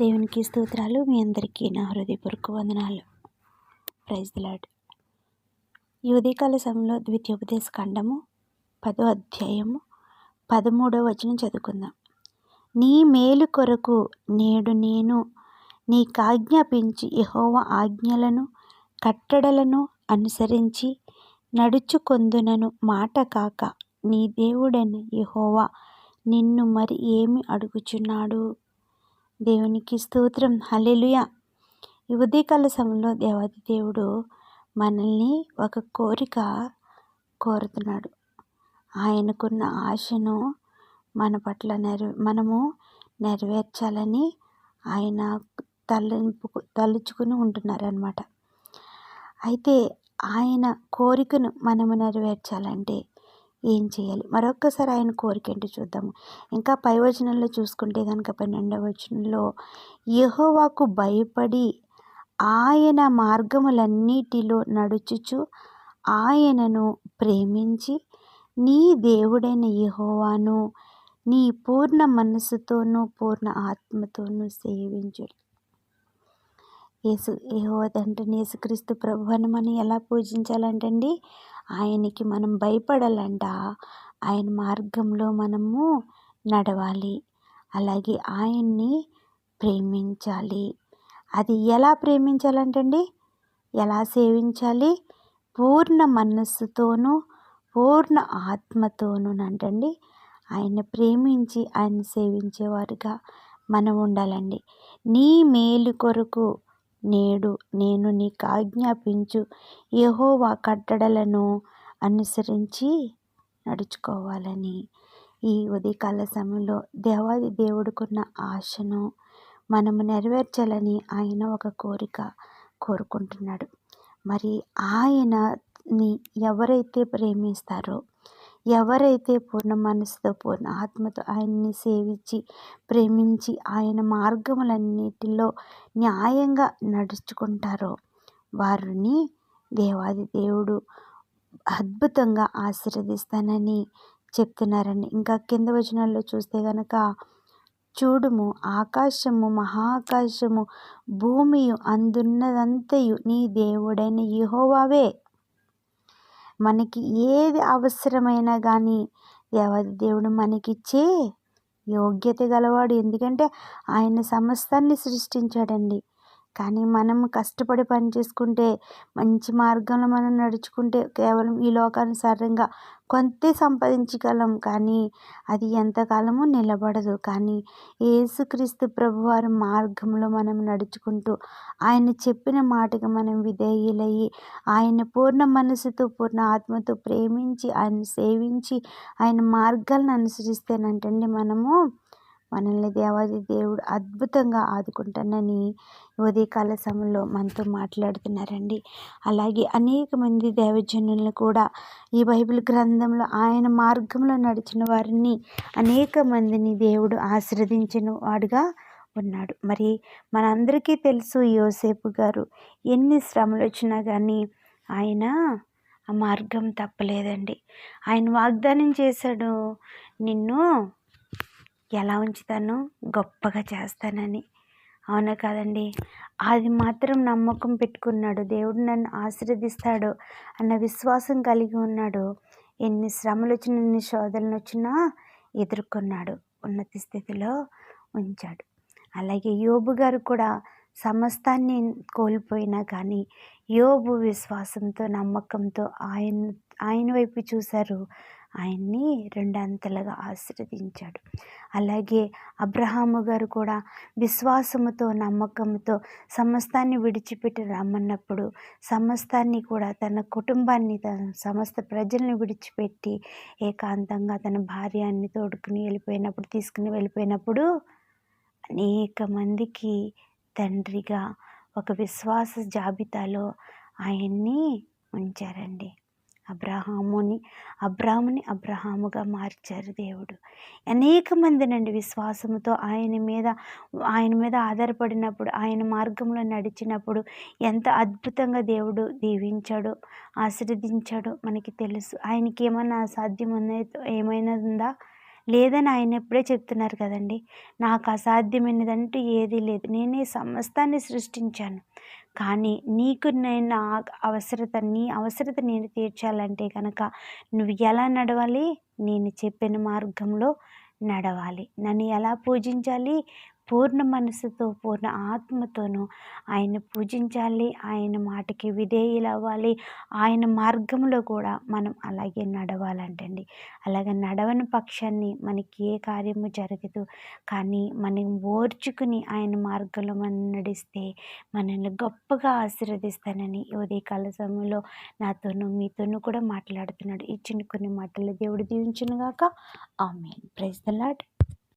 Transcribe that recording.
దేవునికి స్తోత్రాలు. మీ అందరికీ నా హృదయపూర్వక వందనాలు. ప్రైజ్ దిలాడ్ ఈ ఉదయకాల సమయంలో ద్వితీయోపదేశ ఖండము పదో అధ్యాయము పదమూడవ వచనం చదువుకుందాం. నీ మేలు కొరకు నేడు నేను నీకాజ్ఞాపించి యహోవ ఆజ్ఞలను కట్టడలను అనుసరించి నడుచుకొందునను మాట కాక నీ దేవుడని యహోవా నిన్ను మరి ఏమి అడుగుచున్నాడు? దేవునికి స్తోత్రం. హలెలుయ ఈ ఉదయకాల సమయంలో దేవాది దేవుడు మనల్ని ఒక కోరిక కోరుతున్నాడు. ఆయనకున్న ఆశను మన పట్ల నెరవే మనము నెరవేర్చాలని ఆయన తలంపు తలుచుకుని ఉంటున్నారనమాట అయితే ఆయన కోరికను మనము నెరవేర్చాలంటే ఏం చేయాలి? మరొక్కసారి ఆయన కోరిక ఏంటి చూద్దాము. ఇంకా పై వచనంలో చూసుకుంటే కనుక పన్నెండవ వచనంలో యహోవాకు భయపడి ఆయన మార్గములన్నిటిలో నడుచుచు ఆయనను ప్రేమించి నీ దేవుడైన యహోవాను నీ పూర్ణ మనస్సుతోనూ పూర్ణ ఆత్మతోనూ సేవించు. యేసు యహోదంటే యేసుక్రీస్తు ప్రభువుని మనం ఎలా పూజించాలంటండి? ఆయనకి మనం భయపడాలంట. ఆయన మార్గంలో మనము నడవాలి. అలాగే ఆయన్ని ప్రేమించాలి. అది ఎలా ప్రేమించాలంటండి? ఎలా సేవించాలి? పూర్ణ మనస్సుతోనూ పూర్ణ ఆత్మతోనూ అంటండి ఆయన ప్రేమించి ఆయన సేవించేవారుగా మనం ఉండాలండి. నీ మేలు కొరకు నేడు నేను నీకు ఆజ్ఞాపించు యహోవా కట్టడలను అనుసరించి నడుచుకోవాలని. ఈ ఉదయకాల సమయంలో దేవాది దేవుడుకున్న ఆశను మనము నెరవేర్చాలని ఆయన ఒక కోరిక కోరుకుంటున్నాడు. మరి ఆయనని ఎవరైతే ప్రేమిస్తారో ఎవరైతే పూర్ణ మనసుతో పూర్ణ ఆత్మతో ఆయన్ని సేవించి ప్రేమించి ఆయన మార్గములన్నిటిలో న్యాయంగా నడుచుకుంటారో వారిని దేవాది దేవుడు అద్భుతంగా ఆశీర్వదిస్తానని చెప్తున్నారండి. ఇంకా కింద వచనాల్లో చూస్తే కనుక చూడుము ఆకాశము మహాకాశము భూమియు అందున్నదంతయు నీ దేవుడైన యహోవావే. మనకి ఏది అవసరమైనా కానీ దేవాది దేవుడు మనకిచ్చే యోగ్యత గలవాడు. ఎందుకంటే ఆయన సమస్తాన్ని సృష్టించాడండి. కానీ మనం కష్టపడి పని చేసుకుంటే మంచి మార్గంలో మనం నడుచుకుంటే కేవలం ఈ లోకానుసారంగా కొంతే సంపాదించగలం. కానీ అది ఎంతకాలము నిలబడదు. కానీ యేసుక్రీస్తు ప్రభువారి మార్గంలో మనం నడుచుకుంటూ ఆయన చెప్పిన మాటకి మనం విధేయులయ్యి ఆయన పూర్ణ మనసుతో పూర్ణ ఆత్మతో ప్రేమించి ఆయన సేవించి ఆయన మార్గాలను అనుసరిస్తేనంటండి మనము మనల్ని దేవాది దేవుడు అద్భుతంగా ఆదుకుంటానని ఉదయకాల సమయంలో మనతో మాట్లాడుతున్నారండి. అలాగే అనేక మంది దేవజనులను కూడా ఈ బైబిల్ గ్రంథంలో ఆయన మార్గంలో నడిచిన వారిని అనేక మందిని దేవుడు ఆశీర్వదించిన వాడుగా ఉన్నాడు. మరి మనందరికీ తెలుసు యోసేపు గారు ఎన్ని శ్రమలు వచ్చినా కానీ ఆయన ఆ మార్గం తప్పలేదండి. ఆయన వాగ్దానం చేశాడు నిన్ను ఎలా ఉంచుతాను గొప్పగా చేస్తానని. అవునా కాదండి? అది మాత్రం నమ్మకం పెట్టుకున్నాడు. దేవుడు నన్ను ఆశీర్వదిస్తాడు అన్న విశ్వాసం కలిగి ఉన్నాడు. ఎన్ని శ్రమలు వచ్చినా ఎన్ని శోధనలు వచ్చినా ఎదుర్కొన్నాడు. ఉన్నత స్థితిలో ఉంచాడు. అలాగే యోబు గారు కూడా సమస్తాన్ని కోల్పోయినా కానీ యోబు విశ్వాసంతో నమ్మకంతో ఆయన ఆయన వైపు చూశారు. ఆయన్ని రెండంతలుగా ఆశీర్వదించాడు. అలాగే అబ్రహాము గారు కూడా విశ్వాసముతో నమ్మకంతో సమస్తాన్ని విడిచిపెట్టి రమ్మన్నప్పుడు సమస్తాన్ని కూడా తన కుటుంబాన్ని తన సమస్త ప్రజల్ని విడిచిపెట్టి ఏకాంతంగా తన భార్యాన్ని తోడుకుని వెళ్ళిపోయినప్పుడు తీసుకుని వెళ్ళిపోయినప్పుడు అనేక మందికి తండ్రిగా ఒక విశ్వాస జాబితాలో ఆయన్ని ఉంచారండి. అబ్రహాముని అబ్రాముని అబ్రహాముగా మార్చారు దేవుడు. అనేక మంది నుండి విశ్వాసంతో ఆయన మీద ఆయన మీద ఆధారపడినప్పుడు ఆయన మార్గంలో నడిచినప్పుడు ఎంత అద్భుతంగా దేవుడు దీవించాడు ఆశీర్వదించాడు మనకి తెలుసు. ఆయనకి ఏమైనా అసాధ్యం ఏమైనా ఉందా? లేదని ఆయన ఎప్పుడే చెప్తున్నారు కదండి. నాకు అసాధ్యమైనదంటూ ఏదీ లేదు. నేనే సమస్తాన్ని సృష్టించాను. కానీ నీకు నేను నా అవసరత నీ అవసరత నేను తీర్చాలంటే కనుక నువ్వు ఎలా నడవాలి? నేను చెప్పిన మార్గంలో నడవాలి. నన్ను ఎలా పూజించాలి? పూర్ణ మనసుతో పూర్ణ ఆత్మతోనూ ఆయన పూజించాలి ఆయన మాటకి విధేయులు అవ్వాలి ఆయన మార్గంలో కూడా మనం అలాగే నడవాలంటండి. అలాగే నడవని పక్షాన్ని మనకి ఏ కార్యము జరగదు. కానీ మనం ఓర్చుకుని ఆయన మార్గంలో మనం నడిస్తే మనల్ని గొప్పగా ఆశీర్వదిస్తానని ఉదయకాల సమయంలో నాతోనూ మీతోనూ కూడా మాట్లాడుతున్నాడు. ఇచ్చిన కొన్ని మాటలు దేవుడు దీవించునుగాక ఆమె ప్రైజ్ ద లాడ్